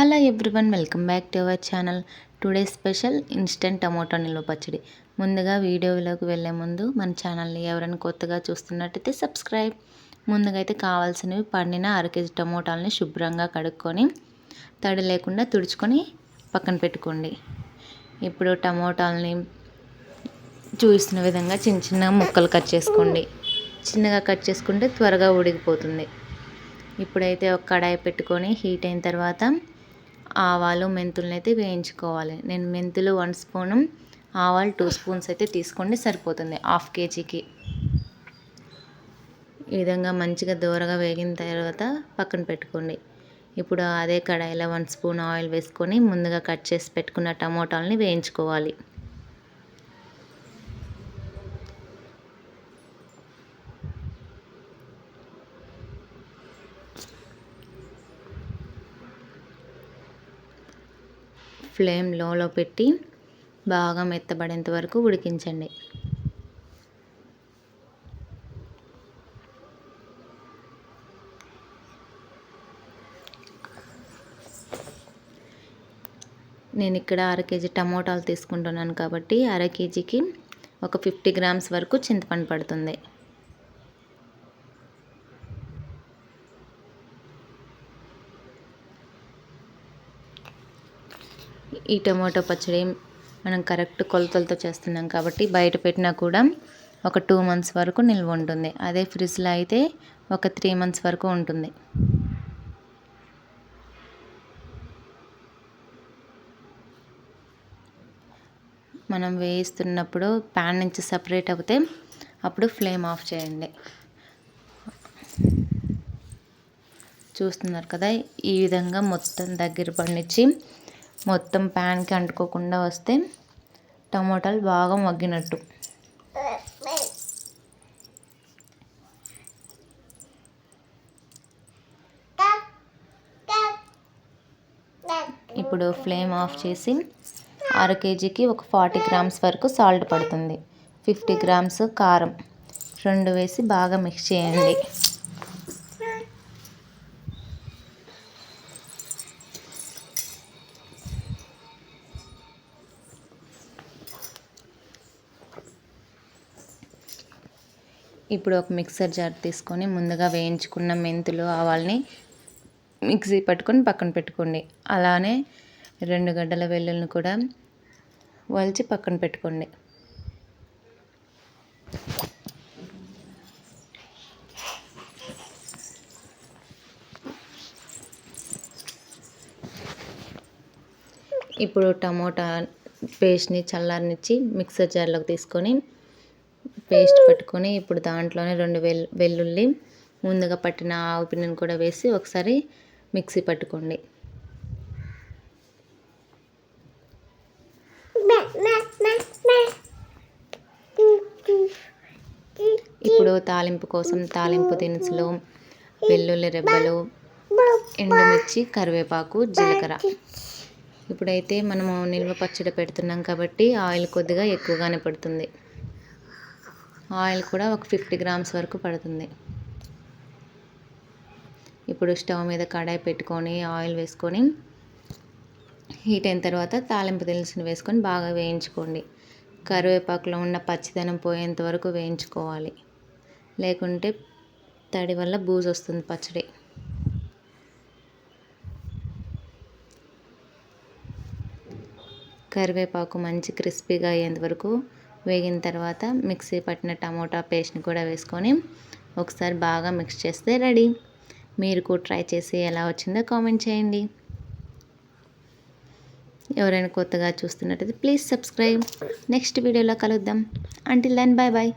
Hello everyone welcome back to our channel today special instant tomato నిల్వ పచ్చడి. ముందుగా వీడియోలోకి వెళ్ళే ముందు మన ఛానల్ని ఎవరైనా కొత్తగా చూస్తున్నట్టయితే సబ్స్క్రైబ్ ముందుగా అయితే కావాల్సినవి పండిన అర కేజీ టమోటాలని శుభ్రంగా కడుక్కొని తడి లేకుండా తుడుచుకొని పక్కన పెట్టుకోండి. ఇప్పుడు టమోటాలని చూసిన విధంగా చిన్న చిన్న ముక్కలు కట్ చేసుకోండి. చిన్నగా కట్ చేసుకుంటే త్వరగా ఉడికిపోతుంది. ఇప్పుడైతే ఒక కడాయి పెట్టుకొని హీట్ అయిన తర్వాత ఆవాలు మెంతులను అయితే వేయించుకోవాలి. నేను మెంతులు వన్ స్పూను ఆవాలు టూ స్పూన్స్ అయితే తీసుకోండి సరిపోతుంది హాఫ్ కేజీకి. ఈ విధంగా మంచిగా దూరగా వేగిన తర్వాత పక్కన పెట్టుకోండి. ఇప్పుడు అదే కడాయిలో వన్ స్పూన్ ఆయిల్ వేసుకొని ముందుగా కట్ చేసి పెట్టుకున్న టమోటాలని వేయించుకోవాలి. ఫ్లేమ్ లోలో పెట్టి బాగా మెత్తబడేంత వరకు ఉడికించండి. నేను ఇక్కడ అర కేజీ టమోటాలు తీసుకుంటున్నాను కాబట్టి అర కేజీకి ఒక ఫిఫ్టీ గ్రామ్స్ వరకు చింతపండు పడుతుంది. ఈ టమాటో పచ్చడి మనం కరెక్ట్ కొలతలతో చేస్తున్నాం కాబట్టి బయట పెట్టినా కూడా ఒక టూ మంత్స్ వరకు నిల్వ ఉంటుంది. అదే ఫ్రిడ్జ్లో అయితే ఒక త్రీ మంత్స్ వరకు ఉంటుంది. మనం వేయిస్తున్నప్పుడు ప్యాన్ నుంచి సపరేట్ అవుతే అప్పుడు ఫ్లేమ్ ఆఫ్ చేయండి. చూస్తున్నారు కదా ఈ విధంగా మొత్తం దగ్గర పండించి మొత్తం ప్యాన్కి అంటుకోకుండా వస్తే టమోటాలు బాగా మగ్గినట్టు. ఇప్పుడు ఫ్లేమ్ ఆఫ్ చేసి అర కేజీకి ఒక ఫార్టీ గ్రామ్స్ వరకు సాల్ట్ పడుతుంది. ఫిఫ్టీ గ్రామ్స్ కారం. రెండు వేసి బాగా మిక్స్ చేయండి. ఇప్పుడు ఒక మిక్సర్ జార్ తీసుకొని ముందుగా వేయించుకున్న మెంతులు ఆవాల్ని మిక్సీ పట్టుకొని పక్కన పెట్టుకోండి. అలానే రెండు గడ్డల వెల్లుల్ని కూడా వలిచి పక్కన పెట్టుకోండి. ఇప్పుడు టమోటా పేస్ట్ని చల్లారనిచ్చి మిక్సర్ జార్లోకి తీసుకొని పేస్ట్ పట్టుకొని ఇప్పుడు దాంట్లోనే రెండు వెల్ వెల్లుల్లి ముందుగా పట్టిన ఆవు పిండిని కూడా వేసి ఒకసారి మిక్సీ పట్టుకోండి. ఇప్పుడు తాలింపు కోసం తాలింపు దినుసులు వెల్లుల్లి రెబ్బలు ఎండుమిర్చి కరివేపాకు జీలకర్ర. ఇప్పుడైతే మనము నిల్వ పచ్చడి పెడుతున్నాం కాబట్టి ఆయిల్ కొద్దిగా ఎక్కువగానే పడుతుంది. ఆయిల్ కూడా ఒక ఫిఫ్టీ గ్రామ్స్ వరకు పడుతుంది. ఇప్పుడు స్టవ్ మీద కడాయి పెట్టుకొని ఆయిల్ వేసుకొని హీట్ అయిన తర్వాత తాలింపు దినుసులు వేసుకొని బాగా వేయించుకోండి. కరివేపాకులో ఉన్న పచ్చిదనం పోయేంత వరకు వేయించుకోవాలి. లేకుంటే తడి వల్ల బూజు వస్తుంది పచ్చడి. కరివేపాకు మంచి క్రిస్పీగా అయ్యేంత వరకు వేగిన తర్వాత మిక్సీ పట్టిన టమోటా పేస్ట్ని కూడా వేసుకొని ఒకసారి బాగా మిక్స్ చేస్తే రెడీ. మీరు కూడా ట్రై చేసి ఎలా వచ్చిందో కామెంట్ చేయండి. ఎవరైనా కొత్తగా చూస్తున్నట్టయితే ప్లీజ్ సబ్స్క్రైబ్. నెక్స్ట్ వీడియోలో కలుద్దాం. Until then bye bye